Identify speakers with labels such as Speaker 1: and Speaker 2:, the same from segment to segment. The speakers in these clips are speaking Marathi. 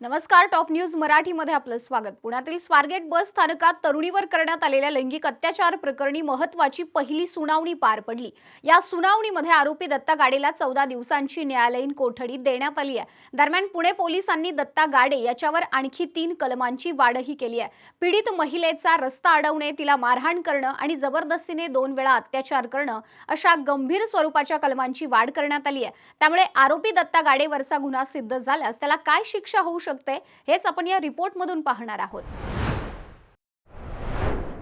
Speaker 1: नमस्कार टॉप न्यूज मराठीमध्ये आपलं स्वागत. पुण्यातील स्वारगेट बस स्थानकात तरुणीवर करण्यात आलेल्या लैंगिक अत्याचार प्रकरणी महत्वाची पहिली सुनावणी पार पडली. या सुनावणीमध्ये आरोपी दत्ता गाडेला चौदा दिवसांची न्यायालयीन कोठडी देण्यात आली आहे. दरम्यान पुणे पोलिसांनी दत्ता गाडे याच्यावर आणखी तीन कलमांची वाढही केली आहे. पीडित महिलेचा रस्ता अडवणे तिला मारहाण करणं आणि जबरदस्तीने दोन वेळा अत्याचार करणं अशा गंभीर स्वरूपाच्या कलमांची वाढ करण्यात आली आहे. त्यामुळे आरोपी दत्ता गाडेवरचा गुन्हा सिद्ध झाल्यास त्याला काय शिक्षा होऊ शकते? हेच आपण या रिपोर्टमधून पाहणार आहोत.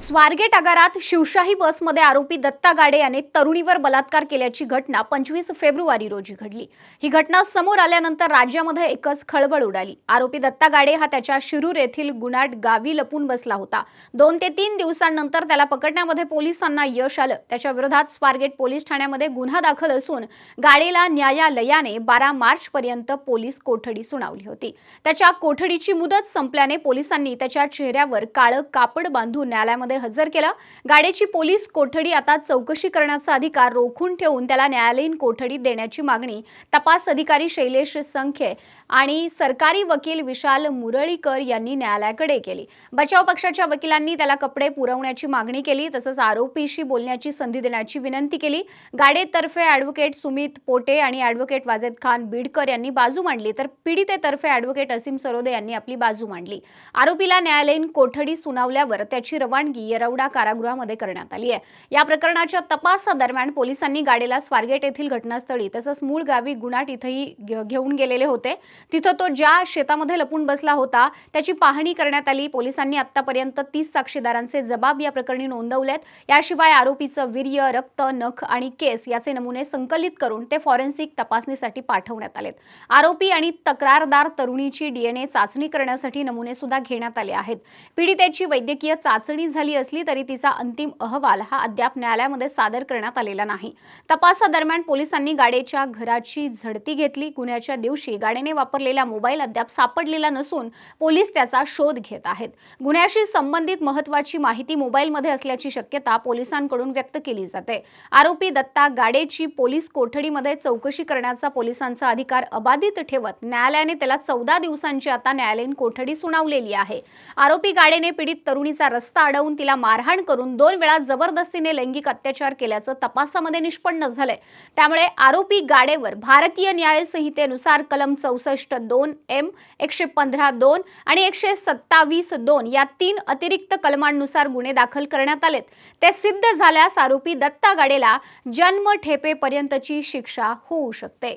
Speaker 1: स्वारगेट आगारात शिवशाही बसमध्ये आरोपी दत्ता गाडे याने तरुणीवर बलात्कार केल्याची घटना पंचवीस फेब्रुवारी रोजी घडली. ही घटना समोर आल्यानंतर राज्यामध्ये एकच खळबळ उडाली. आरोपी दत्ता गाडे हा त्याच्या शिरूर येथील गुणाट गावी लपून बसला होता. दोन ते तीन दिवसांनंतर त्याला पकडण्यामध्ये पोलिसांना यश आलं. त्याच्या विरोधात स्वारगेट पोलीस ठाण्यामध्ये गुन्हा दाखल असून गाडेला न्यायालयाने बारा मार्च पर्यंत पोलीस कोठडी सुनावली होती. त्याच्या कोठडीची मुदत संपल्याने पोलिसांनी त्याच्या चेहऱ्यावर काळं कापड बांधून न्यायालयामध्ये हजर केलं. गाडेची पोलीस कोठडी आता चौकशी करण्याचा अधिकार रोखून ठेवून त्याला न्यायालयीन कोठडी देण्याची मागणी तपास अधिकारी शैलेश संखे आणि सरकारी वकील विशाल मुरळीकर यांनी न्यायालयाकडे केली. बचाव पक्षाच्या वकिलांनी त्याला कपडे पुरवण्याची मागणी केली तसंच आरोपीशी बोलण्याची संधी देण्याची विनंती केली. गाडेतर्फे ॲडव्होकेट सुमित पोटे आणि ॲडव्होकेट वाजेद खान बीडकर यांनी बाजू मांडली तर पीडितेतर्फे ॲडव्होकेट असीम सरोदे यांनी आपली बाजू मांडली. आरोपीला न्यायालयीन कोठडी सुनावल्यावर त्याची रवानगी येरवडा कारागृहामध्ये करण्यात आली आहे. या प्रकरणाच्या तपासादरम्यान पोलिसांनी गाडीला स्वारगेट येथील घटनास्थळी तसंच मूळ गावी गुणाट इथंही घेऊन गेलेले होते. तिथं तो ज्या शेतामध्ये लपून बसला होता त्याची पाहणी करण्यात आली. पोलिसांनी आतापर्यंत तीस साक्षीदारांचे जबाब या प्रकरणी नोंदवलेत. याशिवाय आरोपीचं वीर्य रक्त नख आणि केस याचे नमुने संकलित करून ते फॉरेन्सिक तपासणीसाठी पाठवण्यात आलेत. आरोपी आणि तक्रारदार तरुणीची डीएनए चाचणी करण्यासाठी नमुने सुद्धा घेण्यात आले आहेत. पीडितेची वैद्यकीय चाचणी झाली झाली असली तरी तिचा अंतिम अहवाल हा अद्याप न्यायालयामध्ये सादर करण्यात आलेला नाही. तपासादरम्यान पोलिसांनी गाडेच्या घराची झडती घेतली. गुन्ह्याच्या दिवशी गाडेने वापरलेला मोबाईल अद्याप सापडलेला नसून पोलीस त्याचा शोध घेत आहेत. गुन्ह्याशी संबंधित महत्वाची माहिती मोबाईलमध्ये असल्याची शक्यता पोलिसांकडून व्यक्त केली जाते. आरोपी दत्ता गाडेची पोलीस कोठडीमध्ये चौकशी करण्याचा पोलिसांचा अधिकार अबाधित ठेवत न्यायालयाने त्याला चौदा दिवसांची आता न्यायालयीन कोठडी सुनावलेली आहे. आरोपी गाडेने पीडित तरुणीचा रस्ता अडवून तिला मारहाण करून दोन वेळा जबरदस्तीने लैंगिक अत्याचार केल्याचं तपासामध्ये निष्पन्न झालंय. त्यामुळे आरोपी गाडेवर भारतीय न्याय संहितेनुसार कलम चौसष्ट दोन एम एकशे पंधरा दोन आणि एकशे सत्तावीस दोन या तीन अतिरिक्त कलमांनुसार गुन्हे दाखल करण्यात आलेत. ते सिद्ध झाल्यास आरोपी दत्ता गाडेला जन्म ठेपेपर्यंतची शिक्षा होऊ शकते.